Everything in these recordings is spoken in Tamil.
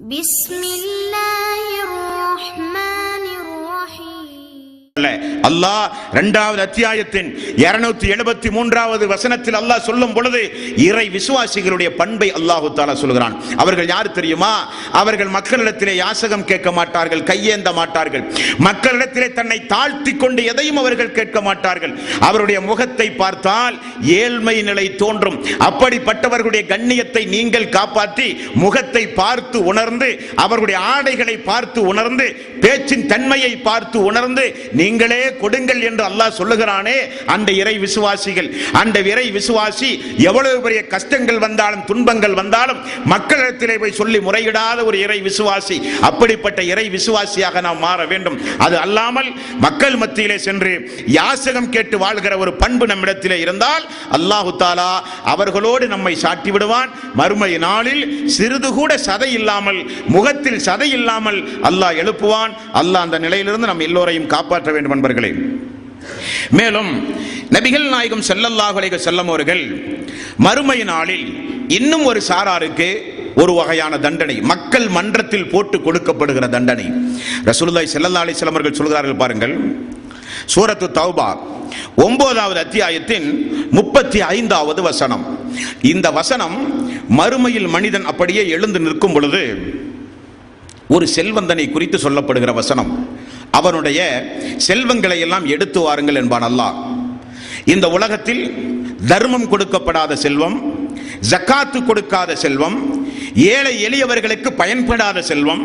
بسم الله. அல்லாஹ் இரண்டாவது அத்தியாயத்தின் இருநூத்தி எழுபத்தி மூன்றாவது வசனத்தில் அல்லாஹ் சொல்லும் பொழுது இறை விசுவாசிகளுடைய பண்பை அல்லாஹு தாலா சொல்கிறான் அவர்கள் யார் தெரியுமா? அவர்கள் மக்களிடத்திலே யாசகம் கேட்க மாட்டார்கள் கையேந்த மாட்டார்கள். மக்களிடத்திலே தன்னை தாழ்த்தி கொண்டு எதையும் அவர்கள் கேட்க மாட்டார்கள். அவருடைய முகத்தை பார்த்தால் ஏழ்மை நிலை தோன்றும். அப்படிப்பட்டவர்களுடைய கண்ணியத்தை நீங்கள் காப்பாற்றி முகத்தை பார்த்து உணர்ந்து அவருடைய ஆடைகளை பார்த்து உணர்ந்து பேச்சின் தன்மையை பார்த்து உணர்ந்து நீங்கள் கொடுங்கள் என்று அல்லாஹ் சொல்லுகிறானே அந்த இறை விசுவாசிகள். அந்த இறை விசுவாசி எவ்வளவு பெரிய கஷ்டங்கள் வந்தாலும் துன்பங்கள் வந்தாலும் மக்களிடத்திலே போய் சொல்லி முறையிடாத ஒரு இறை விசுவாசி அப்படிப்பட்ட இறை விசுவாசியாக நாம் மாற வேண்டும். அது அல்லாமல் மக்கள் மத்தியிலே சென்று யாசகம் கேட்டு வாழ்கிற ஒரு பண்பு நம்மிடத்திலே இருந்தால் அல்லாஹு தாலா அவர்களோடு நம்மை சாட்டி விடுவான். மறுமை நாளில் சிறிது கூட சதை இல்லாமல் முகத்தில் சதை இல்லாமல் அல்லாஹ் எழுப்புவான். அல்லாஹ் அந்த நிலையிலிருந்து நம் எல்லோரையும் காப்பாற்ற வேண்டும் நண்பர்களே மேலும் நபிகள் நாயகம் ஸல்லல்லாஹு அலைக செல்லம் அவர்கள் மறுமை நாளில் இன்னும் ஒரு சாராருக்கு ஒரு வகையான தண்டனை மக்கள் மன்றத்தில் போட்டு கொடுக்கப்படுகிற தண்டனை. ரசூலுல்லாஹி ஸல்லல்லாஹு அலைஹி அவர்கள் சொல்கிறார்கள் பாருங்கள். சூரத்து தௌபா ஒன்பதாவது அத்தியாயத்தின் முப்பத்தி ஐந்தாவது வசனம். இந்த வசனம் மறுமையில் மனிதன் அப்படியே எழுந்து நிற்கும் பொழுது ஒரு செல்வந்தனை குறித்து சொல்லப்படுகிற வசனம். அவனுடைய செல்வங்களை எல்லாம் எடுத்து வாருங்கள் என்பான் அல்லாஹ். இந்த உலகத்தில் தர்மம் கொடுக்கப்படாத செல்வம் ஜக்காத்து கொடுக்காத செல்வம் ஏழை எளியவர்களுக்கு பயன்படாத செல்வம்.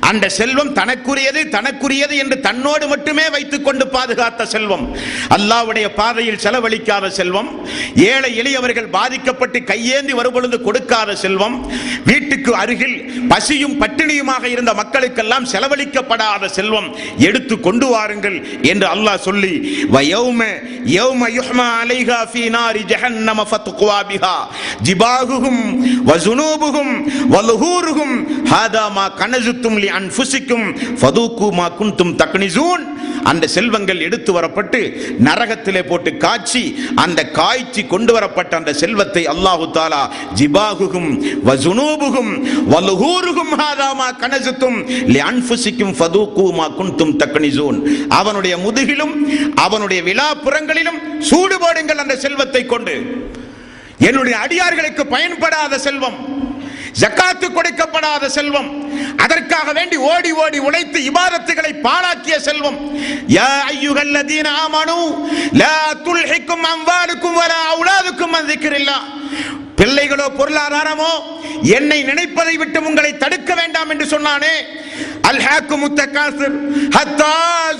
அந்த செல்வம் தனக்குரியது தனக்குரியது என்று தன்னோடு மட்டுமே வைத்துக் கொண்டு பாதுகாத்த செல்வம். அல்லாஹ்வுடைய பாதையில் செலவழிக்காத செல்வம். ஏழை எளியவர்கள் பாதிக்கப்பட்டு கையேந்தி வரும்பொழுது கொடுக்காத செல்வம். வீட்டுக்கு அருகில் பசியும் பட்டினியுமாக இருந்த மக்களுக்கெல்லாம் செலவழிக்கப்படாத செல்வம். எடுத்து கொண்டு வாருங்கள் என்று அல்லாஹ் சொல்லி வயௌம யௌம யுஹ்மா அலைஹா ஃபீ நாரி ஜஹன்னம ஃபத்குவா பிஹா. ஜிபாகுஹும் வலுஹூருகும் ஹாதா மா கனசுத்தும் லி அன்ஃபுசிக்கும் ஃபதூக்கு மா குன்தும் தக்னிசூன். அந்த செல்வங்கள் எடுத்து வரப்பட்டு நரகத்திலே போட்டு காய்ச்சி அந்த காய்ச்சி கொண்டு வரப்பட்ட அந்த செல்வத்தை அல்லாஹு தாலா ஜிபாகுகும் வசுனூபுகும் வலுஹூருகும் ஹாதாமா கனசுத்தும் லி அன்ஃபுசிக்கும் ஃபதூக்கு மா குன்தும் தக்னிசூன். அவனுடைய முதுகிலும் அவனுடைய விழாப்புறங்களிலும் சூடுபாடுங்கள் அந்த செல்வத்தை கொண்டு. என்னுடைய அடியார்களுக்கு பயன்படாத செல்வம். ஜக்காத்து கொடுக்கப்படாத செல்வம். அதற்காக வேண்டி ஓடி ஓடி உழைத்து இபாதத்துகளை பாழாக்கிய செல்வம். யா ஐயுகல்லதீன ஆமனு லா துல்ஹிக்கும் அம்வாலுக்கும் வலா அவுலாதுக்கும் அன் திக்ரில்லாஹ் பிள்ளைகளோ பொருளாதாரமோ என்னை நினைப்பதை விட்டு உங்களை தடுக்க வேண்டாம் என்று சொன்னானே. அல்ஹாக்கு முத்தகாசிர் ஹத்தா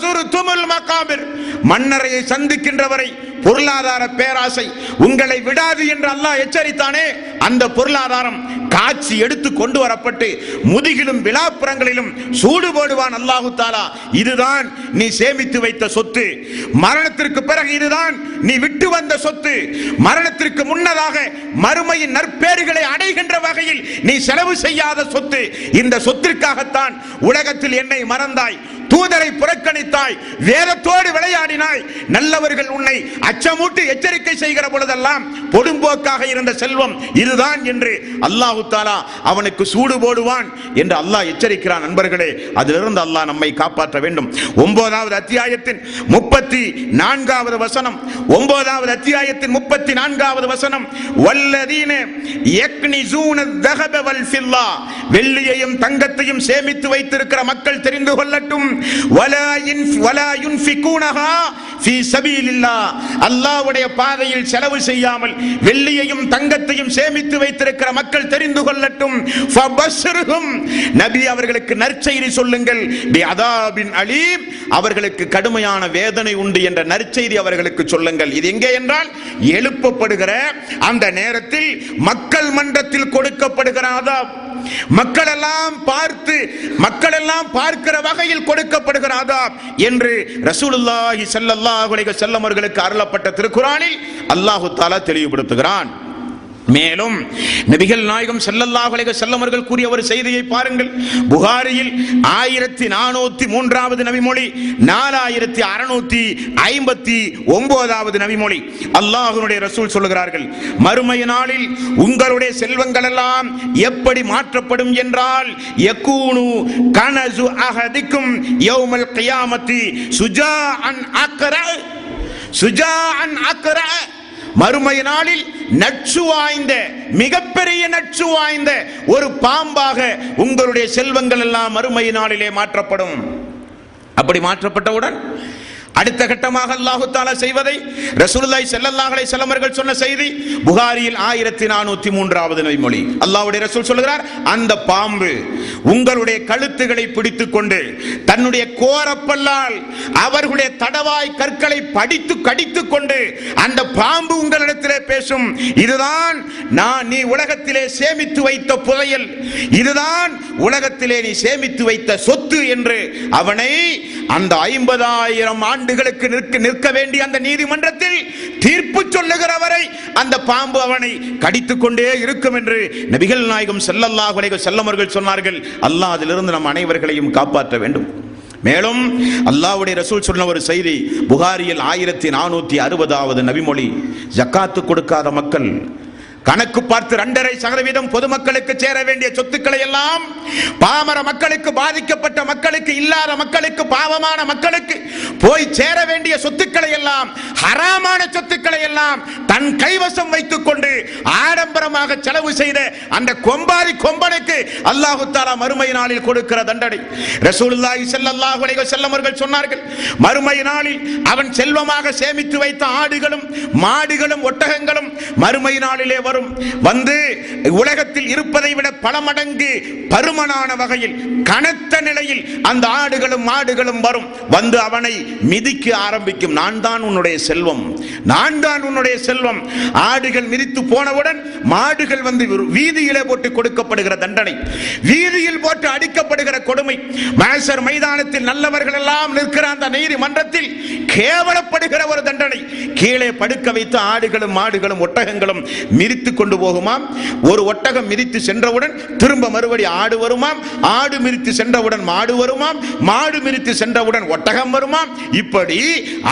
சுருத்துமுல் மகாபிர். மன்னரையை சந்திக்கின்றவரை பொருளாதார பேராசை உங்களை விடாது என்று அல்லாஹ் எச்சரித்தானே? அந்த பொருளாதாரம் காட்சி எடுத்து கொண்டு வரப்பட்டு முதுகிலும் விழாப்புறங்களிலும் சூடு போடுவான் அல்லாஹு தாலா. இதுதான் நீ சேமித்து வைத்த சொத்து. மரணத்திற்கு பிறகு இதுதான் நீ விட்டு வந்த சொத்து. மரணத்திற்கு முன்னதாக மறுமையின் நற்பேறுகளை அடைகின்ற வகையில் நீ செலவு செய்யாத சொத்து. இந்த சொத்திற்காகத்தான் உலகத்தில் என்னை மறந்தாய். தூதரை புறக்கணித்தாய் வேதத்தோடு விளையாடினாய். நல்லவர்கள் உன்னை அச்சமூட்டி எச்சரிக்கை செய்கிற பொழுதெல்லாம் பொடும்போக்காக இருந்த செல்வம் இதுதான் என்று அல்லாஹு தாலா அவனுக்கு சூடு போடுவான் என்று அல்லாஹ் எச்சரிக்கிறான் நண்பர்களே. அதிலிருந்து அல்லாஹ் நம்மை காப்பாற்ற வேண்டும். ஒன்பதாவது அத்தியாயத்தின் முப்பத்தி நான்காவது வசனம் ஒன்பதாவது அத்தியாயத்தின் முப்பத்தி நான்காவது வசனம் வல்லதீன வெள்ளியையும் தங்கத்தையும் சேமித்து வைத்திருக்கிற மக்கள் தெரிந்து கொள்ளட்டும். அல்லாவுடைய பாதையில் செலவு செய்யாமல் வெள்ளியையும் தங்கத்தையும் சேமித்து வைத்திருக்கிற மக்கள் தெரிந்து கொள்ளட்டும். நபி அவர்களுக்கு நற்செய்தி சொல்லுங்கள். அலீம். அவர்களுக்கு கடுமையான வேதனை உண்டு என்ற நற்செய்தி அவர்களுக்கு சொல்லுங்கள். இது எங்கே என்றால் எழுப்பப்படுகிற அந்த நேரத்தில் மக்கள் மன்றத்தில் கொடுக்கப்படுகிற மக்கள் எல்லாம் பார்த்து மக்கள் எல்லாம் பார்க்கிற வகையில் கொடு கொடுக்கப்படுகிற ஆதாப் என்று ரசூலுல்லாஹி சல்லல்லாஹு அலைஹி வஸல்லம் அவர்களுக்கு அருளப்பட்ட திருக்குறானில் அல்லாஹு தாலா தெளிவுபடுத்துகிறான். மேலும் நபிகள் நாயகம் ஸல்லல்லாஹு செல்லமர்கள் கூறிய ஒரு செய்தியை பாருங்கள். புகாரியில் ஆயிரத்தி நானூத்தி மூன்றாவது நபிமொழி நாலாயிரத்தி அறுநூத்தி ஐம்பத்தி ஒன்பதாவது நபிமொழி. அல்லாஹ்வுடைய ரசூல் சொல்லுகிறார்கள் மறுமைய நாளில் உங்களுடைய செல்வங்கள் எல்லாம் எப்படி மாற்றப்படும் என்றால் யக்கூனு கனசு அஹதிக்கும் யௌமல் கியாமத்தி அக்கர சுஜா அன் அக்கர மறுமை நாளில் நட்சு வாய்ந்த மிகப்பெரிய நட்சு வாய்ந்த ஒரு பாம்பாக உங்களுடைய செல்வங்கள் எல்லாம் மறுமை நாளிலே மாற்றப்படும். அப்படி மாற்றப்பட்டவுடன் அடுத்த கட்டமாக அல்லாஹு தாலா செய்வதை ரசூலுல்லாஹி ஸல்லல்லாஹு அலைஹி வஸல்லம் அவர்கள் சொன்ன செய்தி புகாரியில் ஆயிரத்தி நானூத்தி மூன்றாவது நபிமொழி அல்லாஹ்வுடைய ரசூல் சொல்கிறார் அந்த பாம்பு உங்களுடைய கழுத்துகளை பிடித்துக் கொண்டு தன்னுடைய கோரப்பல்லால் அவர்களுடைய தடவாய் கற்களை படித்து கடித்து கொண்டு அந்த பாம்பு உங்களிடத்திலே பேசும் இதுதான் நான் நீ உலகத்திலே சேமித்து வைத்த புதையல் இதுதான் உலகத்திலே நீ சேமித்து வைத்த சொத்து என்று அவனை அந்த ஐம்பதாயிரம் ஆண்டு ஆண்டுகளுக்கு நிற்க நிற்க வேண்டிய அந்த நீதிமன்றத்தில் தீர்ப்பு சொல்லுகிற வரை அந்த பாம்பு அவனை கடித்துக் கொண்டே இருக்கும் என்று நபிகள் நாயகம் செல்லல்லாஹ் செல்லமர்கள் சொன்னார்கள். அல்லாஹ் அதிலிருந்து நம் அனைவர்களையும் காப்பாற்ற வேண்டும். மேலும் அல்லாவுடைய ரசூல் சொன்ன ஒரு செய்தி புகாரியில் ஆயிரத்தி நானூத்தி அறுபதாவது நபிமொழி ஜக்காத்து கொடுக்காத மக்கள் கணக்கு பார்த்து இரண்டரை சதவீதம் பொதுமக்களுக்கு சேர வேண்டிய சொத்துக்களை எல்லாம் பாமர மக்களுக்கு பாதிக்கப்பட்ட மக்களுக்கு இல்லாத மக்களுக்கு பாவமான மக்களுக்கு போய் சேர வேண்டிய சொத்துக்களை எல்லாம் ஹராமான சொத்துக்களை எல்லாம் தன் கைவசம் வைத்துக் கொண்டு ஆடம்பரமாக செலவு செய்த அந்த கொம்பாரி கொம்பனுக்கு அல்லாஹு தாலா மறுமை நாளில் கொடுக்கிற தண்டனை. ரசூலுல்லாஹி ஸல்லல்லாஹு அலைஹி வஸல்லம் அவர்கள் சொன்னார்கள் மறுமை நாளில் அவன் செல்வமாக சேமித்து வைத்த ஆடுகளும் மாடுகளும் ஒட்டகங்களும் மறுமை நாளிலே வரும் வரும். வந்து உலகத்தில் இருப்பதை விட பல மடங்கு பருமனான வகையில் கனத்த நிலையில் அந்த ஆடுகளும் மாடுகளும் வரும். வந்து அவனை மிதிக்க ஆரம்பிக்கும். நான் தான் உன்னுடைய செல்வம். நான் தான் உன்னுடைய செல்வம். ஆடுகள் மிதித்து போனவுடன் மாடுகள் வந்து வீதியிலே போட்டு கொடுக்கப்படுகிற தண்டனை. வீதியில் போட்டு அடிக்கப்படுகிற கொடுமை. மேசர் மைதானத்தில் நல்லவர்கள் எல்லாம் நிற்கிற அந்த நீதி மன்றத்தில் கேவலப்படுகிற ஒரு தண்டனை. கீழே படுக்க வைத்து ஆடுகளும் மாடுகளும் ஒட்டகங்களும் மிதித்து கொண்டு போகுமாம். ஒரு ஒட்டகம் மிதித்து சென்றவுடன் திரும்ப மறுபடி ஆடு வருமாம். ஆடு மிதித்து சென்றவுடன் மாடு வருமாம். மாடு மிதித்து சென்றவுடன் ஒட்டகம் வருமாம். இப்படி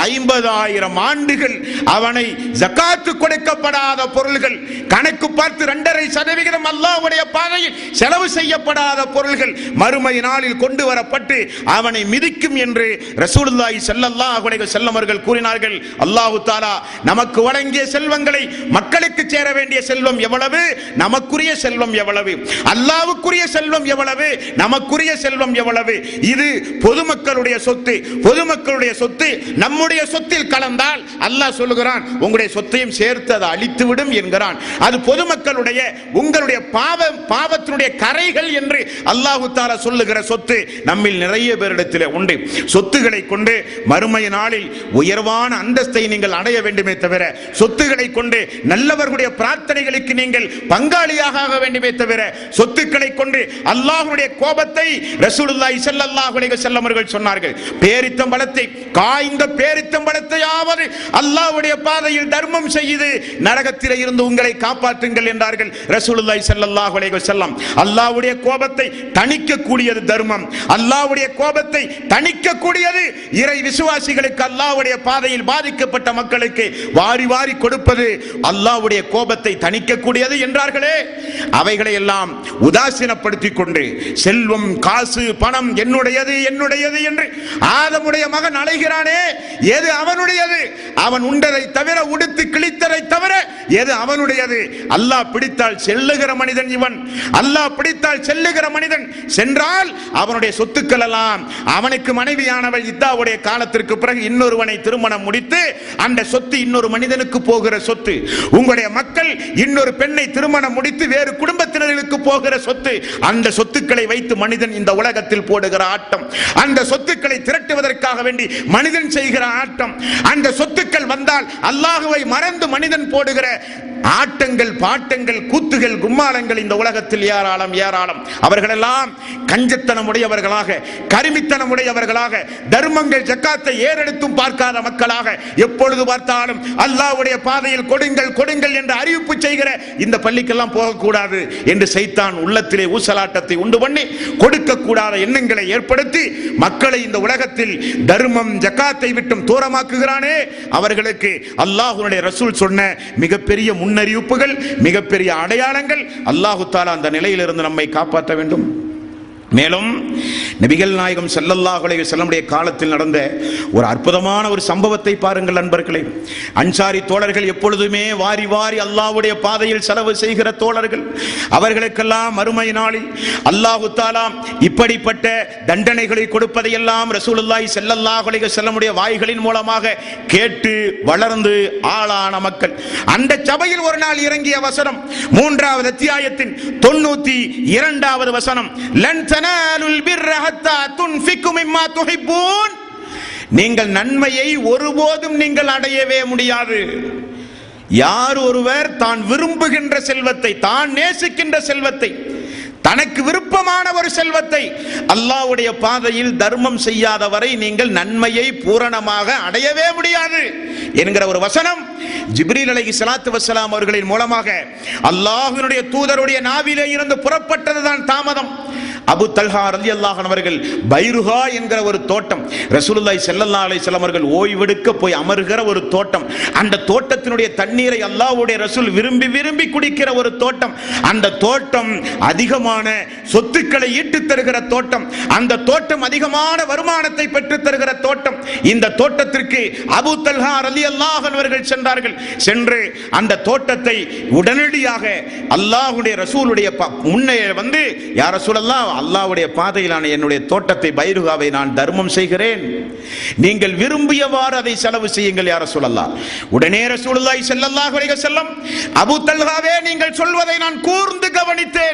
ஐம்பதாயிரம் ஆண்டுகள் அவனை ஜக்காத்து கொடுக்கப்படாத பொருள்கள் கணக்கு பார்த்து இரண்டரை சதவிகிதம் அல்லாவுடைய பாதையில் செலவு செய்யப்படாத பொருள்கள் மறுமை நாளில் கொண்டு வரப்பட்டு அவனை மிதிக்கும் என்று ரசூலுல்லாஹி ஸல்லல்லாஹு அலைஹி வஸல்லம் அவர்கள் கூறினார்கள். அல்லாஹு தாலா நமக்கு வழங்கிய செல்வங்களை மக்களுக்கு சேர வேண்டிய செல்வம் எவ்வளவு? நமக்குரிய செல்வம் எவ்வளவு? அல்லாவுக்குரிய செல்வம் எவ்வளவு? நமக்குரிய செல்வம் எவ்வளவு? இது பொதுமக்களுடைய சொத்து. பொதுமக்களுடைய சொத்து நம்முடைய சொத்தில் கலந்தால் அல்லாஹ் சொல்லுகிறான் உங்களுடைய சொத்தையும் சேர்த்து அதை அழித்து விடும் என்கிறான். அது பொதுமக்களுடைய உங்களுடைய பாவ பாவத்தினுடைய கரைகள் என்று அல்லாஹு தாலா சொல்லுகிற சொத்து நம்மில் நிறைய பேரிடத்தில் உண்டு. சொத்துக்களை கொண்டு மறுமை நாளில் உயர்வான அந்தஸ்தை நீங்கள் அடைய வேண்டுமே தவிர சொத்துக்களை கொண்டு நல்லவர்களுடைய பிரார்த்தனைகளுக்கு நீங்கள் பங்காளியாக ஆக வேண்டுமே தவிர சொத்துக்களை கொண்டு அல்லாஹுடைய கோபத்தை ரசூலுல்லாஹி ஸல்லல்லாஹு அலைஹி வஸல்லம் அவர்கள் சொன்னார்கள். பேரித்தம்பழத்தை காய்ந்த பேரித்தம்பழத்தையாவது அல்லாஹ்வுடைய பாதையில் தர்மம் செய்து நரகத்தில் இருந்து உங்களை காப்பாற்றுங்கள் என்றார்கள் ரசூலுல்லாஹி ஸல்லல்லாஹு அலைஹி வஸல்லம். அல்லாஹ்வுடைய கோபத்தை தணிக்க கூடியது தர்மம். அல்லாஹ்வுடைய கோபத்தை தணிக்க கூடியது இறை விசுவாசிகளுக்கு அல்லாஹ்வுடைய பாதையில் பாதிக்கப்பட்ட மக்களுக்கு வாரி வாரி கொடுப்பது அல்லாஹ்வுடைய கோபத்தை தணிக்கக்கூடியது என்றார்களே. அவைகளை எல்லாம் உதாசீனப்படுத்திக் கொண்டு செல்வம் காசு பணம் என்னுடையது என்னுடையது என்று ஆதமுடைய மகன் அலைகிறானே. எது அவனுடையது? அவன் உண்டதை தவிர உடுத்து கிழித்ததை தவிர எது அவனுடையது? அல்லாஹ் பிடித்தால் செல்லுகிற மனிதன் இவன். அல்லாஹ் பிடித்தால் செல்லுகிற மனிதன். சென்றால் அவனுடைய சொத்துக்கள் எல்லாம் அவனுக்கு மனைவியானவள் இத்தாவுடைய காலத்திற்கு பிறகு இன்னொருவனை திருமணம் முடித்து அந்த சொத்து இன்னொரு மனிதனுக்கு போகிற சொத்து. உங்களுடைய மக்கள் இன்னொரு பெண்ணை திருமணம் முடித்து வேறு குடும்பத்தினர்களுக்கு போகிற சொத்து அந்த சொத்துக்களை வைத்து மனிதன் இந்த உலகத்தில் போடுகிற ஆட்டம். அந்த சொத்துக்களை திரட்டுவதற்காக வேண்டி மனிதன் செய்கிற ஆட்டம். அந்த சொத்துக்கள் வந்தால் அல்லாஹுவை மறந்து மனிதன் போடுகிற ஆட்டங்கள் பாட்டங்கள் கூத்துகள் கும்மாளங்கள் இந்த உலகத்தில் ஏராளம் ஏராளம். அவர்களெல்லாம் கஞ்சத்தனம் உடையவர்களாக கருமித்தனம் உடையவர்களாக தர்மங்கள் ஜக்காத்தை ஏறெடுத்தும் பார்க்காத மக்களாக எப்பொழுது பார்த்தாலும் அல்லாஹ்வுடைய பாதையில் கொடுங்கள் கொடுங்கள் என்ற அறிவிப்பு செய்கிற இந்த பள்ளிக்கெல்லாம் போகக்கூடாது என்று சைத்தான் உள்ளத்திலே ஊசலாட்டத்தை உண்டு பண்ணி கொடுக்கக்கூடாத எண்ணங்களை ஏற்படுத்தி மக்களை இந்த உலகத்தில் தர்மம் ஜக்காத்தை விட்டும் தூரமாக்குகிறானே. அவர்களுக்கு அல்லாஹுடைய ரசூல் சொன்ன மிகப்பெரிய முன்னறிவிப்புகள் மிகப்பெரிய அடையாளங்கள் அல்லாஹு தாலா அந்த நிலையிலிருந்து நம்மை காப்பாற்ற வேண்டும். மேலும் நபிகள் நாயகம் செல்லல்லாஹுலே செல்லமுடைய காலத்தில் நடந்த ஒரு அற்புதமான ஒரு சம்பவத்தை பாருங்கள் நண்பர்களே. அன்சாரி தோழர்கள் எப்பொழுதுமே வாரி வாரி அல்லாஹ்வுடைய பாதையில் செலவு செய்கிற தோழர்கள். அவர்களுக்கெல்லாம் மறுமை நாளில் அல்லாஹு தாலா இப்படிப்பட்ட தண்டனைகளை கொடுப்பதையெல்லாம் ரசூலுல்லாய் செல்லல்லாஹுலே செல்லமுடைய வாய்களின் மூலமாக கேட்டு வளர்ந்து ஆளான மக்கள். அந்த சபையில் ஒரு நாள் இறங்கிய வசனம் மூன்றாவது அத்தியாயத்தின் தொண்ணூத்தி இரண்டாவது வசனம் லன் தனாலுல் பிர்ர ஹத்தா துன்ஃபிகு மிம்மா துஹிப்பூன். நீங்கள் நன்மையை ஒருபோதும் நீங்கள் அடையவே முடியாது. யார் ஒருவர் தான் விரும்புகின்ற செல்வத்தை தான் நேசிக்கின்ற செல்வத்தை தனக்கு விருப்பமான ஒரு செல்வத்தை அல்லாவுடைய பாதையில் தர்மம் செய்யாதவரை நீங்கள் நன்மையை பூரணமாக அடையவே முடியாது என்கிற ஒரு வசனம் ஜிப்ரீல் அலைஹி சலாத்து வசலாம் அவர்களின் மூலமாக. அல்லாஹினுடைய தூதருடைய நாவிலே இருந்து புறப்பட்டதுதான் தாமதம். அபு தல்ஹா ரலியல்லாஹு அன்ஹு அவர்கள் பைருஹா என்கிற ஒரு தோட்டம். ரசூலுல்லாய் செல்லல்லா அலை வஸல்லம் அவர்கள் ஓய்வெடுக்க போய் அமர்கிற ஒரு தோட்டம். அந்த தோட்டத்தினுடைய தண்ணீரை அல்லாஹ்வுடைய ரசூல் விரும்பி விரும்பி குடிக்கிற ஒரு தோட்டம். அந்த தோட்டம் அதிகமான சொத்துக்களை ஈட்டுத் தருகிற தோட்டம். அந்த தோட்டம் அதிகமான வருமானத்தை பெற்றுத் தருகிற தோட்டம். இந்த தோட்டத்திற்கு அபு தல்ஹா ரலியல்லாஹு அன்ஹு அவர்கள் சென்றார்கள். சென்று அந்த தோட்டத்தை உடனடியாக அல்லாஹ்வுடைய ரசூலுடைய ப- முன்னே வந்து யார் ரசூலெல்லாம் அல்லாவுடைய பாதையிலான என்னுடைய தோட்டத்தை பைருகாவை நான் தர்மம் செய்கிறேன். நீங்கள் விரும்பியவாறு அதை செலவு செய்யுங்கள் யார சொல்லலாம் உடனே ரசூலுல்லாஹி செல்லல்லாஹ் செல்லம் அபு தல்ஹாவே நீங்கள் சொல்வதை நான் கூர்ந்து கவனித்தேன்.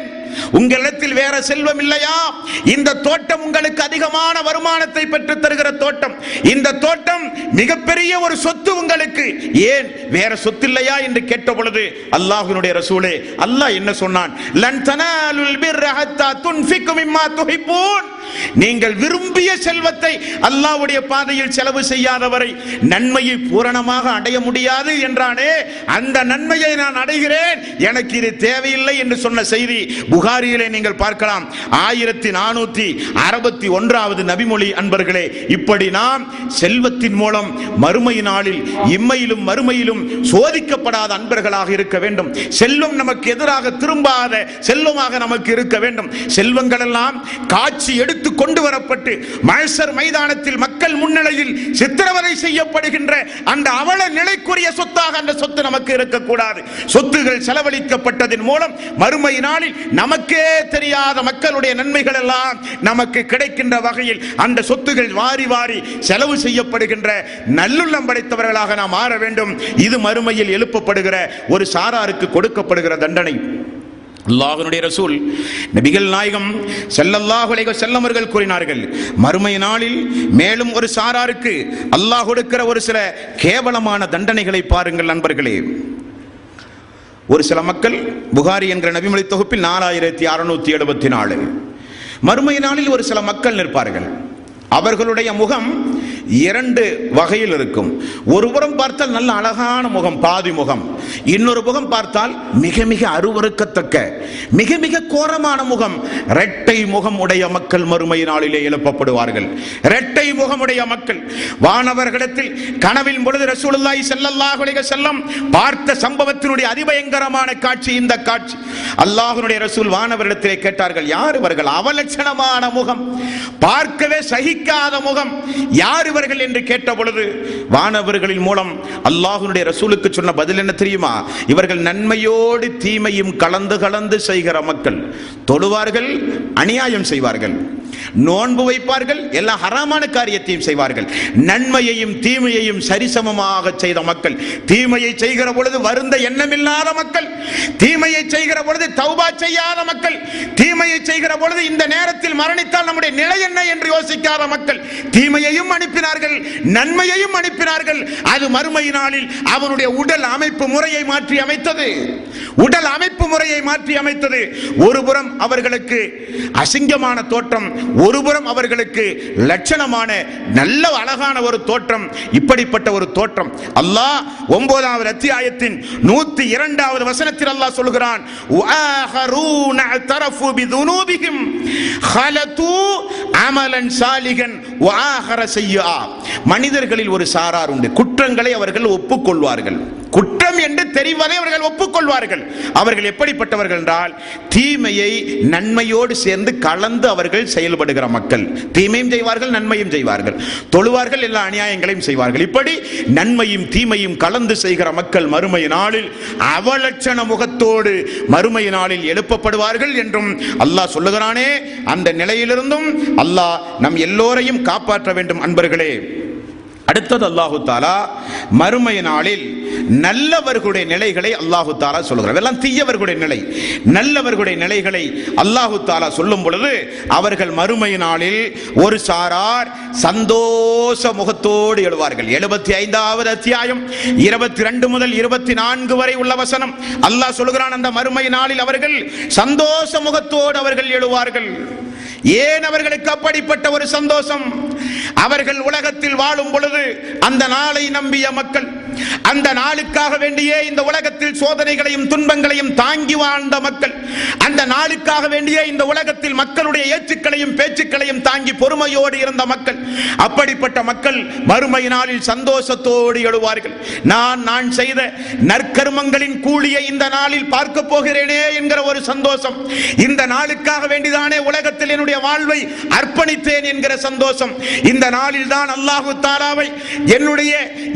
உங்களிடத்தில் வேற செல்வம் இல்லையா? இந்த தோட்டம் உங்களுக்கு அதிகமான வருமானத்தை பெற்று தருகிற தோட்டம். இந்த தோட்டம் மிகப்பெரிய ஒரு சொத்து உங்களுக்கு. ஏன்? வேற சொத்து இல்லையா என்று கேட்ட பொழுது அல்லாஹினுடைய ரசூலே அல்லாஹ் என்ன சொன்னான்? லன் தனாலுல் பிர் ஹத்தா துன்ஃபிகு மிம்மா துஹிப்பூன். நீங்கள் விரும்பிய செல்வத்தை அல்லாஹ்வுடைய பாதையில் செலவு செய்யாதவரை நன்மையை பூரணமாக அடைய முடியாது என்றானே அந்த நன்மையை நான் அடைகிறேன். எனக்கு இது தேவையில்லை என்று சொன்ன செய்தி புகாரியிலே நீங்கள் பார்க்கலாம். ஆயிரத்தி நானூத்தி அறுபத்தி ஒன்றாவது நபிமொழி அன்பர்களே இப்படி நாம் செல்வத்தின் மூலம் மறுமை நாளில் இம்மையிலும் மறுமையிலும் சோதிக்கப்படாத அன்பர்களாக இருக்க வேண்டும். செல்வம் நமக்கு எதிராக திரும்பாத செல்வமாக நமக்கு இருக்க வேண்டும். செல்வங்கள் எல்லாம் காட்சி எடுத்து கொண்டு வரப்பட்டு மழசர் மைதானத்தில் மக்கள் முன்னிலையில் சித்திரவதை செய்யப்படுகின்ற அந்த அவல நிலைக்குரிய சொத்தாக அந்த சொத்து நமக்கு இருக்கக்கூடாது. சொத்துகள் செலவழிக்கப்பட்டதன் மூலம் மறுமை நாளில் நமக்கு தெரியாத மக்களுடைய நன்மைகள் எல்லாம் நமக்கு கிடைக்கின்ற வகையில் அந்த சொத்துகள் வாரி வாரி செலவு செய்யப்படுகின்ற நல்லுள்ளம் படைத்தவர்களாக நாம் மாற வேண்டும். இது மறுமையில் எழுப்பப்படுகிற ஒரு சாராருக்கு கொடுக்கப்படுகிற தண்டனை. அல்லாஹனுடைய ரசூல் நபிகள் நாயகம் ஸல்லல்லாஹு அலைஹி செல்லமர்கள் கூறினார்கள் மறுமை நாளில் மேலும் ஒரு சாராருக்கு அல்லாஹ் கொடுக்கிற ஒரு சில கேவலமான தண்டனைகளை பாருங்கள் நண்பர்களே. ஒரு சில மக்கள் புகாரி என்கிற நபிமொழி தொகுப்பில் நாலாயிரத்தி அறுநூத்தி எழுபத்தி நாலு. மறுமை நாளில் ஒரு சில மக்கள் நிற்பார்கள். அவர்களுடைய முகம் இரண்டு வகையில் இருக்கும். ஒரு புறம் பார்த்தால் நல்ல அழகான முகம் பாதி முகம். இன்னொரு முகம் பார்த்தால் மிக மிக அருவருக்கத்தக்க மிக மிக கோரமான முகம். இரட்டை முகம் உடைய மக்கள் மறுமை நாளிலே எழுப்பப்படுவார்கள். இரட்டை முகமுடைய மக்கள். வானவர்களிடத்தில் கனவின் பொழுது ரசூலுல்லாஹி ஸல்லல்லாஹு அலைஹி வஸல்லம் பார்த்த சம்பவத்தினுடைய அதிபயங்கரமான காட்சி இந்த காட்சி. அல்லாஹ்வுடைய ரசூல் வானவரிடத்திலே கேட்டார்கள் யார் இவர்கள்? அவலட்சணமான முகம். பார்க்கவே சகிக்காத முகம். யார் வானவர்கள் என்று கேட்ட பொழுது வானவர்களின் மூலம் அல்லாஹுனுடைய ரசூலுக்கு சொன்ன பதில் என்ன தெரியுமா? இவர்கள் நன்மையோடு தீமையும் கலந்து கலந்து செய்கிற மக்கள் தொழுவார்கள் அநியாயம் செய்வார்கள். நோன்பு வைப்பார்கள் எல்லா ஹராமான காரியத்தையும் செய்வார்கள். நன்மையையும் தீமையையும் சரிசமமாக செய்த மக்கள் தீமையை செய்கிற பொழுது வருந்த எண்ணமில்லாத மக்கள் தீமையை செய்கிற பொழுது தௌபா செய்யாத மக்கள் தீமையை செய்கிற பொழுது இந்த நேரத்தில் மரணித்தால் நம்முடைய நிலை என்ன என்று யோசிக்காத மக்கள் தீமையையும் அனுப்பினார்கள் நன்மையையும் அனுப்பினார்கள். அது மறுமை நாளில் அவனுடைய உடல் அமைப்பு முறையை மாற்றி அமைத்தது. உடல் அமைப்பு முறையை மாற்றி அமைத்தது. ஒருபுறம் அவர்களுக்கு அசிங்கமான தோற்றம் ஒருபுறம் அவர்களுக்கு லட்சணமான நல்ல அழகான ஒரு தோற்றம் இப்படிப்பட்ட ஒரு தோற்றம். அல்லாஹ் ஒன்பதாவது அத்தியாயத்தின் நூத்தி இரண்டாவது வசனத்தில் அல்லாஹ் சொல்கிறான் மனிதர்களில் ஒரு சாரார் உண்டு. குற்றங்களை அவர்கள் ஒப்புக்கொள்வார்கள். குற்றம் என்று தெரிவதை அவர்கள் ஒப்புக்கொள்வார்கள். அவர்கள் எப்படிப்பட்டவர்கள் என்றால் தீமையை நன்மையோடு சேர்ந்து கலந்து அவர்கள் செயல் செயல்படுகிற மக்கள். தீமையும் செய்வார்கள் நன்மையும் செய்வார்கள். தொழுவார்கள் எல்லா அநியாயங்களையும் செய்வார்கள். இப்படி நன்மையும் தீமையும் கலந்து செய்கிற மக்கள் மறுமை நாளில் அவலட்சண முகத்தோடு மறுமை நாளில் எழுப்பப்படுவார்கள் என்றும் அல்லாஹ் சொல்லுகிறானே. அந்த நிலையிலிருந்தும் அல்லாஹ் நம் எல்லோரையும் காப்பாற்ற வேண்டும் அன்பர்களே. அடுத்தது அல்லாஹு தாலா மறுமை நாளில் நல்லவர்களுடைய நிலைகளை அல்லாஹு தாலா சொல்கிறார் எல்லாம் தீயவர்களுடைய நிலை. நல்லவர்களுடைய நிலைகளை அல்லாஹு தாலா சொல்லும் பொழுது அவர்கள் மறுமை நாளில் ஒரு சாரார் சந்தோஷ முகத்தோடு எழுவார்கள். எழுபத்தி ஐந்தாவது அத்தியாயம் இருபத்தி ரெண்டு முதல் இருபத்தி நான்கு வரை உள்ள வசனம். அல்லாஹ் சொல்கிறான் அந்த மறுமை நாளில் அவர்கள் சந்தோஷ முகத்தோடு அவர்கள் எழுவார்கள். ஏன் அவர்களுக்கு அப்படிப்பட்ட ஒரு சந்தோஷம்? அவர்கள் உலகத்தில் வாழும் பொழுது அந்த நாளை நம்பிய மக்கள் அந்த நாளுக்காக வேண்டியே இந்த உலகத்தில் சோதனைகளையும் துன்பங்களையும் தாங்கி வாழ்ந்த மக்கள். அந்த நாளுக்காக வேண்டியே இந்த உலகத்தில் மக்களுடைய ஏச்சுக்களையும் பேச்சுக்களையும் தாங்கி பொறுமையோடு இருந்த மக்கள். அப்படிப்பட்ட மக்கள் மறுமை நாளில் சந்தோஷத்தோடு எழுவார்கள். நான் நான் செய்த நற்கர்மங்களின் கூலியை இந்த நாளில் பார்க்க போகிறேனே என்கிற ஒரு சந்தோஷம். இந்த நாளுக்காக வேண்டிதானே உலகத்தில் என்னுடைய வாழ்வை அர்ப்பணித்தேன் என்கிற சந்தோஷம். இந்த நாளில் தான் அல்லாஹு தாராவை என்னுடைய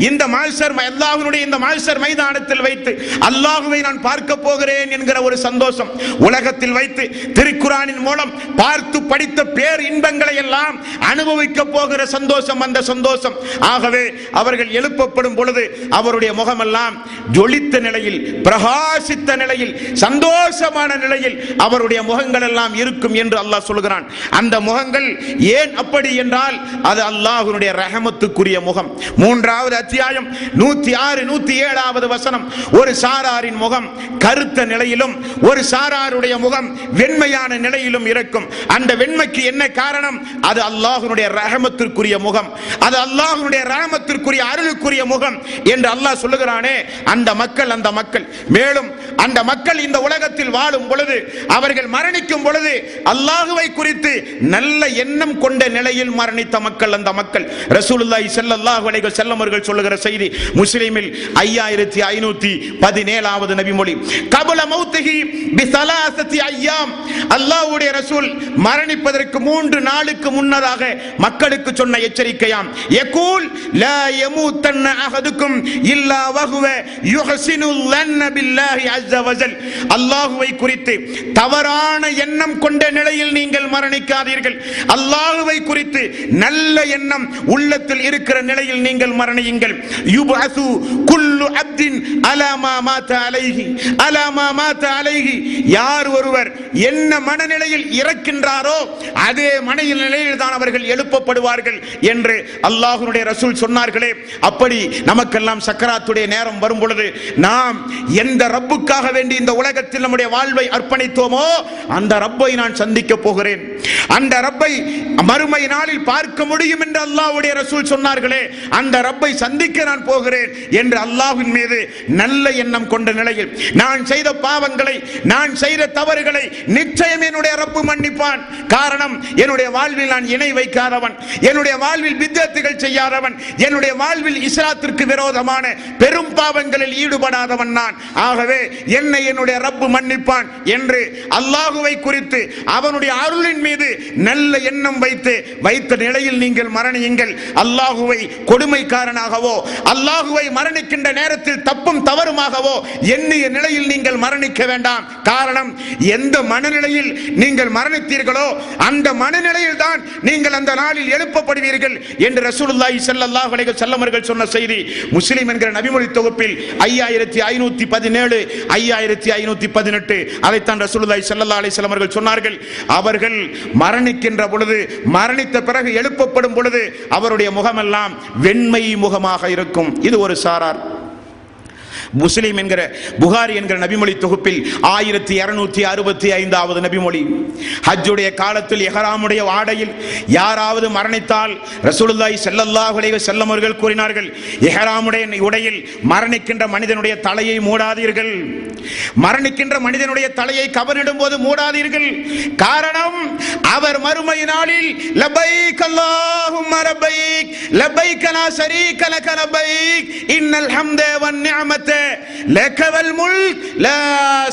இந்த மால்சர் அல்லாஹுடைய இந்த மால்சர் மைதானத்தில் வைத்து அல்லாஹுவை நான் பார்க்க போகிறேன் என்கிற ஒரு சந்தோஷம் உலகத்தில் வைத்து திருக்குறானின் மூலம் பார்த்து படித்த பேர் இன்பங்களை எல்லாம் அனுபவிக்க போகிற சந்தோஷம் அந்த சந்தோஷம். ஆகவே அவர்கள் எழுப்பப்படும் பொழுது அவருடைய முகமெல்லாம் ஜொலித்த நிலையில் பிரகாசித்த நிலையில் சந்தோஷமான நிலையில் அவருடைய முகங்கள் எல்லாம் இருக்கும் என்று அல்லாஹ் சொல்கிறான். அந்த முகங்கள் ஏன் அப்படி என்றால் அது அல்லாஹுனுடைய ரஹமத்துக்குரிய முகம். மூன்றாவது அத்தியாயம் நூத்தி ஆறு நூத்தி ஏழாவது வசனம். ஒரு சாராரின் முகம் கருத்த நிலையிலும் ஒரு சாராருடைய முகம் வெண்மையான நிலையிலும் இருக்கும். அந்த வெண்மைக்கு என்ன காரணம்? அது அல்லாஹனுடைய ரஹமத்திற்குரிய முகம். அது அல்லாஹனுடைய ரஹமத்திற்குரிய அருளுக்குரிய முகம் என்று அல்லாஹ் சொல்லுகிறானே அந்த மக்கள் அந்த மக்கள். மேலும் அந்த மக்கள் இந்த உலகத்தில் வாழும் பொழுது அவர்கள் மரணிக்கும் பொழுது அல்லாஹுவை குறித்து நல்ல எண்ணம் கொண்ட நிலையில் மரணித்த மக்கள் அந்த மக்கள். ரசூலுல்லாஹி ஸல்லல்லாஹு அலைஹி வஸல்லம் அவர்கள் சொல்லுகிற செய்தி முஸ்லிமில் ஐயாயிரத்தி ஐநூத்தி பதினேழாவது நபிமொழி. கபல மௌத்திஹி பி ஸலாசத்தி ஐயாம். அல்லாஹ்வுடைய ரசூல் மரணிப்பதற்கு மூன்று நாளுக்கு முன்னதாக மக்களுக்கு சொன்ன எச்சரிக்கையாம். யகூல் லா யமூத்தன்ன அஹதுக்கும் இல்லா வஹுவ யுஹ்சினு லன்ன பில்லாஹி அஸ் அஜவஜல் அல்லாஹுவை குறித்து தவறான எண்ணம் கொண்ட நிலையில் நீங்கள் மரணிக்காதீர்கள். அல்லாஹுவை குறித்து நல்ல எண்ணம் உள்ளத்தில் இருக்கிற நிலையில் நீங்கள் மரணியுங்கள். யுபஅசு குல்லு அப்தின் அலாமா மாத அலைஹி அலாமா மாத அலைஹி. யார் ஒருவர் என்ன மனநிலையில் இறக்கின்றாரோ அதே மனையில் நிலையில் தான் அவர்கள் எழுப்பப்படுவார்கள் என்று அல்லாஹுடைய ரசூல் சொன்னார்களே. அப்படி நமக்கெல்லாம் சக்கராத்துடைய நேரம் வரும் பொழுது நாம் எந்த ரப்புக்காக வேண்டி இந்த உலகத்தில் நம்முடைய வாழ்வை அர்ப்பணித்தோமோ அந்த ரப்பை நான் சந்திக்க போகிறேன். அந்த ரப்பை மறுமை நாளில் பார்க்க முடியும் என்று அல்லாஹ்வுடைய ரசூல் சொன்னார்களே அந்த ரப்பை சந்திக்க நான் போகிறேன் என்று அல்லாஹ்வின் மீது நல்ல எண்ணம் கொண்ட நிலையில் நான் செய்த பாவங்களை நான் செய்த தவறுகளை நிச்சயம் என்னுடைய ரப்பு மன்னிப்பான். காரணம் என்னுடைய வாழ்வில் நான் இணை வைக்காதவன் என்னுடைய வாழ்வில் வித்தியத்துகள் செய்யாதவன் என்னுடைய வாழ்வில் இஸ்லாத்திற்கு விரோதமான பெரும் பாவங்களில் ஈடுபடாதவன் நான். ஆகவே என்னை என்னுடைய ரப்பு மன்னிப்பான் என்று அல்லாஹுவை குறித்து அவனுடைய அருளின் மீது நல்ல எண்ணம் வைத்து வைத்த நிலையில் நீங்கள் மரணியுங்கள். அல்லாஹுவை கொடுமைக்காரனாகவோ அல்லாஹுவை மரணிக்கின்ற நேரத்தில் தப்பும் தவறுமாகவோ எண்ணிய நிலையில் நீங்கள் மரணிக்க வேண்டாம். காரணம் எந்த மனநிலையில் நீங்கள் மரணித்தீர்களோ அந்த மனநிலையில் தான் நீங்கள் அந்த நாளில் எழுப்பப்படுவீர்கள் என்று ரசூலுல்லாஹி ஸல்லல்லாஹு அலைஹி வஸல்லம் அவர்கள் சொன்ன செய்தி. முஸ்லிம் என்கிற நபிமொழி தொகுப்பில் ஐயாயிரத்தி ஐநூத்தி பதினேழு ஐயாயிரத்தி ஐநூத்தி பதினெட்டு. அதைத்தான் ரசூலுல்லாஹி ஸல்லல்லாஹு அலைஹி அவர்கள் சொன்னார்கள். அவர்கள் மரணிக்கின்ற பொழுது மரணித்த பிறகு எழுப்பப்படும் பொழுது அவருடைய முகமெல்லாம் வெண்மை முகமாக இருக்கும். இது ஒரு சாரார். முஸ்லீம் என்கிற புகாரி என்கிற நபிமொழி தொகுப்பில் ஆயிரத்தி இருநூத்தி அறுபத்தி ஐந்தாவது நபிமொழி. ஹஜ்ஜுடைய காலத்தில் எஹராமுடைய ஆடையில் யாராவது மரணித்தால் ரசூலுல்லாய் ஸல்லல்லாஹு செல்லமர்கள் அவர்கள் கூறினார்கள் எஹராமுடைய உடையில் மரணிக்கின்ற மனிதனுடைய தலையை மூடாதீர்கள். மரணிக்கின்ற மனிதனுடைய தலையை கவனிடும் போது மூடாதீர்கள். காரணம் அவர் மறுமை நாளில் லபைக் அல்லாஹும்ம லபைக் லபைக் லா ஷரீக லக லபைக் இன்னல் ஹம்த வன் நிஅமத லக வல் முல்க் லா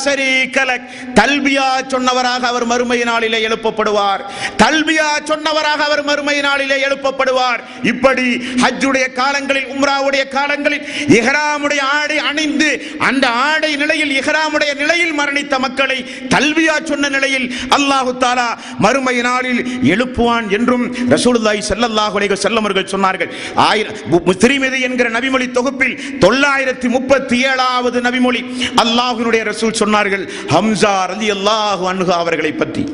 ஷரீக லக் தல்பியா சொன்னவராக அவர் மறுமை நாளிலே எழுப்பப்படுவார். தல்பியா சொன்னவராக அவர் மறுமை நாளிலே எழுப்பப்படுவார். இப்படி ஹஜ்ஜுடைய காலங்களில் உம்ராவுடைய காலங்களில் இஹ்ராமுடைய ஆடை அணிந்து அந்த ஆடை நிலையில் இஹ்ராமுடைய நிலையில் மரணித்த மக்களை தல்வியா சொன்ன நிலையில் அல்லாஹு தாலா மறுமை நாளில் எழுப்புவான் என்றும் ரசூலுல்லாஹி ஸல்லல்லாஹு அலைஹி வஸல்லம் அவர்கள் சொன்னார்கள். ஆயிரம் திரிமிதி என்கிற நபிமொழி தொகுப்பில் தொள்ளாயிரத்தி முப்பத்தி ஏழாவது நபிமொழி. அல்லாஹினுடைய ரசூல் சொன்னார்கள் ஹம்சா ரலியல்லாஹு அன்ஹு அவர்களை பற்றி.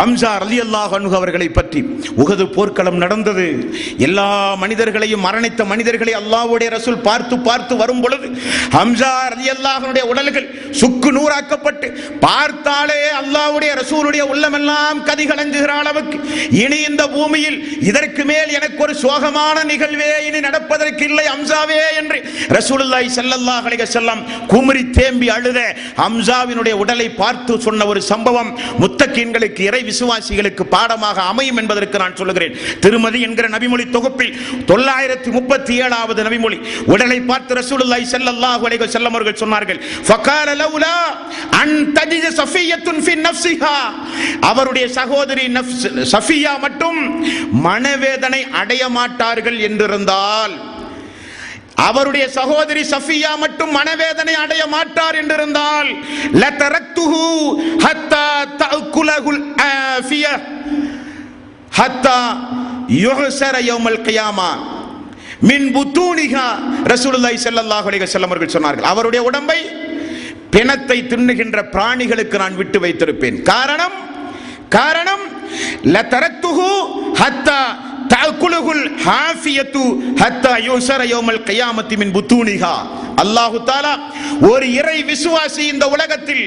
ஹம்சா ரலியல்லாஹு அன்ஹு அவர்களை பற்றி. உகது போர்க்களம் நடந்தது. எல்லா மனிதர்களையும் மரணித்த மனிதர்களை அல்லாஹுடைய ரசூல் பார்த்து பார்த்து வரும் பொழுது ஹம்சா அல்லாஹனுடைய உடல்கள் சுக்கு நூறாக்கப்பட்டு பார்த்தாலே அல்லாஹுடைய ரசூலுடைய உள்ளமெல்லாம் கதிகலஞ்சுகிற அளவுக்கு இனி இந்த பூமியில் இதற்கு மேல் எனக்கு ஒரு சோகமான நிகழ்வே இனி நடப்பதற்கு இல்லை ஹம்சாவே என்று ரசூலுல்லாய் ஸல்லல்லாஹு அலைஹி வஸல்லம் குமரி தேம்பி அழுத ஹம்சாவினுடைய உடலை பார்த்து சொன்ன ஒரு சம்பவம் முத்தக்கீன்களுக்கு இறை விசுவாசிகளுக்கு பாடமாக அமையும் என்பதற்கு நான் சொல்லுகிறேன். திருமதி என்கிற நபிமொழி தொகுப்பில் தொள்ளாயிரத்தி முப்பத்தி ஏழாவது நபிமொழி உடலை பார்த்து ரசூலுல்லாஹி ஸல்லல்லாஹு அலைஹி வஸல்லம் அவர்கள் சொன்னார்கள் ஃபகால லவுலா அன் தஜித சஃபியத்துன் ஃபி நஃப்ஸிஹா. அவருடைய சகோதரி நஃப்ஸ் சஃபியா மட்டும் மனவேதனை அடைய மாட்டார்கள் என்றிருந்தால் அவருடைய சகோதரி சஃபியா மட்டும் மனவேதனை அடைய மாட்டார் என்றிருந்தால் லதரக்துஹு ஹத்தா தஅக்குலகுல் ஆஃபிய ஹத்தா யுஹ்சர யௌமல் கியாமா மின் புத்தூனிகா ரசூலுல்லாஹி ஸல்லல்லாஹு அலைஹி வஸல்லம் அவர்கள் சொன்னார்கள் அவருடைய உடம்பை பிணத்தை தின்னுகின்ற பிராணிகளுக்கு நான் விட்டு வைத்திருப்பேன். காரணம் காரணம் லதரக்துஹு ஹத்தா தஅக்குலுகுல் ஹாஃபியத்து ஹத்தா யுஸர யௌமல் கியாமத்தி மின் புத்தூனிஹா. அல்லாஹு தாலா ஒரு இறை விசுவாசி இந்த உலகத்தில்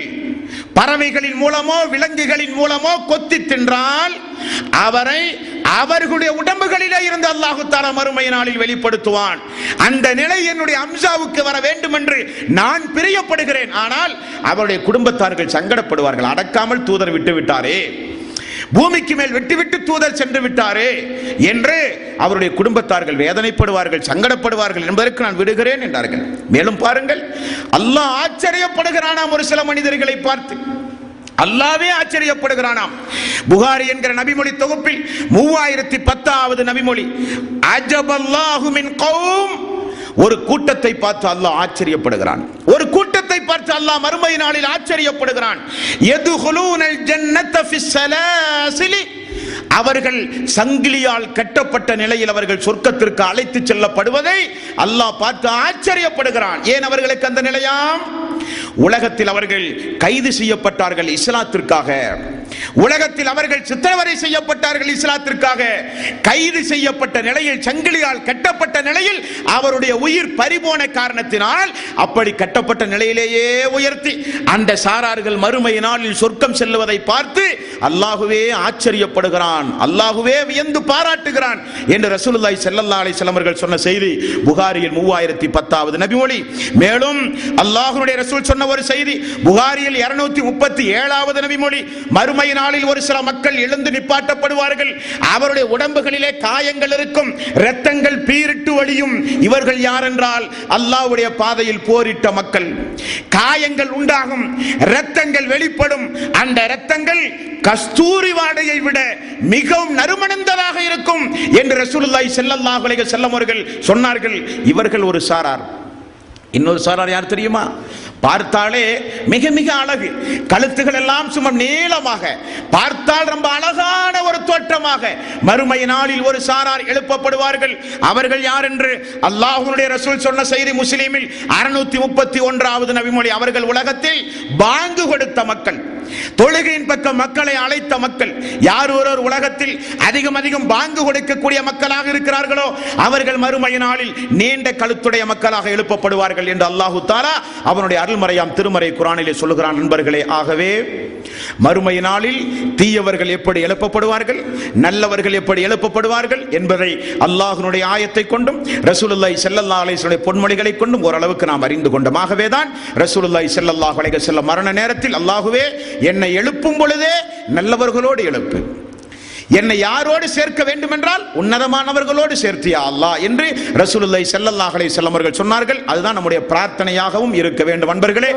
பறவைகளின் மூலமோ விலங்குகளின் மூலமோ கொத்தி தின்றால் அவரை அவர்களுடைய உடம்புகளிலே இருந்து அல்லாஹு தாலா மறுமை நாளில் வெளிப்படுத்துவான். அந்த நிலை என்னுடைய அம்சாவுக்கு வர வேண்டும் என்று நான் பிரியப்படுகிறேன். ஆனால் அவருடைய குடும்பத்தார்கள் சங்கடப்படுவார்கள். அடக்காமல் தூதர் விட்டு விட்டாரே பூமிக்கு மேல் விட்டுவிட்டு தூதர் சென்று விட்டாரே என்று அவருடைய குடும்பத்தார்கள் வேதனைப்படுவார்கள் சங்கடப்படுவார்கள் என்பதற்கு நான் விடுகிறேன் என்றார்கள். மேலும் பாருங்கள் அல்லாஹ் ஆச்சரியப்படுகிறானாம் ஒரு சில மனிதர்களை பார்த்து. அல்லாவே ஆச்சரியப்படுகிறானாம். புகாரி என்கிற நபிமொழி தொகுப்பில் மூவாயிரத்தி பத்தாவது நபிமொழி அஜபல்லாஹுமின் கௌம் ஒரு கூட்டத்தை பார்த்து அல்லாஹ் ஆச்சரியப்படுகிறான். ஒரு கூட்டத்தை பார்த்து அல்லாஹ் மறுமை நாளில் ஆச்சரியப்படுகிறான். எதுகுலூனல் ஜன்னத ஃபிஸ் ஸலாசிலி அவர்கள் சங்கிலியால் கட்டப்பட்ட நிலையில் அவர்கள் சொர்க்கத்திற்கு அழைத்து செல்லப்படுவதை அல்லாஹ் பார்த்து ஆச்சரியப்படுகிறான். ஏன் அவர்களுக்கு அந்த நிலையாம்? உலகத்தில் அவர்கள் கைது செய்யப்பட்டார்கள் இஸ்லாத்திற்காக. உலகத்தில் அவர்கள் சித்திரவதை செய்யப்பட்டார்கள் இஸ்லாத்திற்காக. கைது செய்யப்பட்ட நிலையில் சங்கிலியால் கட்டப்பட்ட நிலையில் அவருடைய உயிர் பறிபோன காரணத்தினால் அப்படி கட்டப்பட்ட நிலையிலேயே உயர்த்தி அந்த சாரார்கள் மறுமை நாளில் சொர்க்கம் செல்லுவதை பார்த்து அல்லாஹுவே ஆச்சரியப்படுகிறான் அல்லாஹுவே வியந்து பாராட்டுகிறான் என்று ரசூலுல்லாஹி ஸல்லல்லாஹு அலைஹி வஸல்லம் அவர்கள் சொன்ன செய்தி. புகாரியில் மூவாயிரத்தி பத்தாவது நபிமொழி மேலும் அல்லாஹ்வுடைய ரசூல் சொன்ன ஒரு செய்தி. புகாரியில் இருநூத்தி முப்பத்தி ஏழாவது நபிமொழி மறுமை நாளில் ஒரு சில மக்கள் எழுந்து நிப்பாட்டப்படுவார்கள். அவருடைய உடம்புகளிலே காயங்கள் இருக்கும். இரத்தங்கள் பீரிட்டு வழியும். இவர்கள் யார் என்றால் அல்லாஹ்வுடைய பாதையில் போரிட்ட மக்கள். காயங்கள் உண்டாகும். இரத்தங்கள் வெளிப்படும். அந்த இரத்தங்கள் கஸ்தூரி வாடையை விட மிகவும் நறுமணந்ததாக இருக்கும் என்று ரசூலுல்லாய் ஸல்லல்லாஹு அலைஹி அவர்கள் சொன்னார்கள். இவர்கள் ஒரு சாரார். இன்னொரு சாரார் யார் தெரியுமா? பார்த்தாலே மிக மிக அழகு. கழுத்துகள் எல்லாம் சும்மா நீளமாக. பார்த்தால் ரொம்ப அழகான ஒரு தோற்றமாக. மறுமை நாளில் ஒரு சாரார் எழுப்பப்படுவார்கள். அவர்கள் யார் என்று அல்லாஹ்வுடைய ரசூல் சொன்ன செய்தி முஸ்லிமில் அறுநூத்தி முப்பத்தி ஒன்றாவது நபிமொழி அவர்கள் உலகத்தில் பாங்கு கொடுத்த மக்கள். தொழுகையின் பக்கம் மக்களை அழைத்த மக்கள். யார் ஒருவர் உலகத்தில் அதிகம் அதிகம் பாங்கு கொடுக்கக்கூடிய மக்களாக இருக்கிறார்களோ அவர்கள் மறுமை நாளில் நீண்ட கழுத்துடைய மக்களாக எழுப்பப்படுவார்கள் என்று அல்லாஹு தாலா அவனுடைய அருள்மறையாம் திருமறை குரானிலே சொல்லுகிறான் நண்பர்களே ஆகவே மறுமை நாளில் தீயவர்கள் எப்படி எழுப்பப்படுவார்கள் நல்லவர்கள் எப்படி எழுப்பப்படுவார்கள் என்பதை அல்லாஹனுடைய ஆயத்தை கொண்டும் ரசூலுல்லாய் செல்லல்லா அலைஹி பொன்மொழிகளை கொண்டும் ஓரளவுக்கு நாம் அறிந்து கொண்டோம். ஆகவே தான் ரசூலுல்லாய் செல்லல்லாஹ் அலைக செல்ல மரண நேரத்தில் அல்லாஹுவே என்னை எழுப்பும் பொழுதே நல்லவர்களோடு எழுப்பு. என்னை யாரோடு சேர்க்க வேண்டும் என்றால் உன்னதமானவர்களோடு சேர்த்தியா அல்லாஹ் என்று ரசூலுல்லை செல்லல்லாஹ் அலைஹி அவர்கள் சொன்னார்கள். அதுதான் நம்முடைய பிரார்த்தனையாகவும் இருக்க வேண்டும் அன்பர்களே.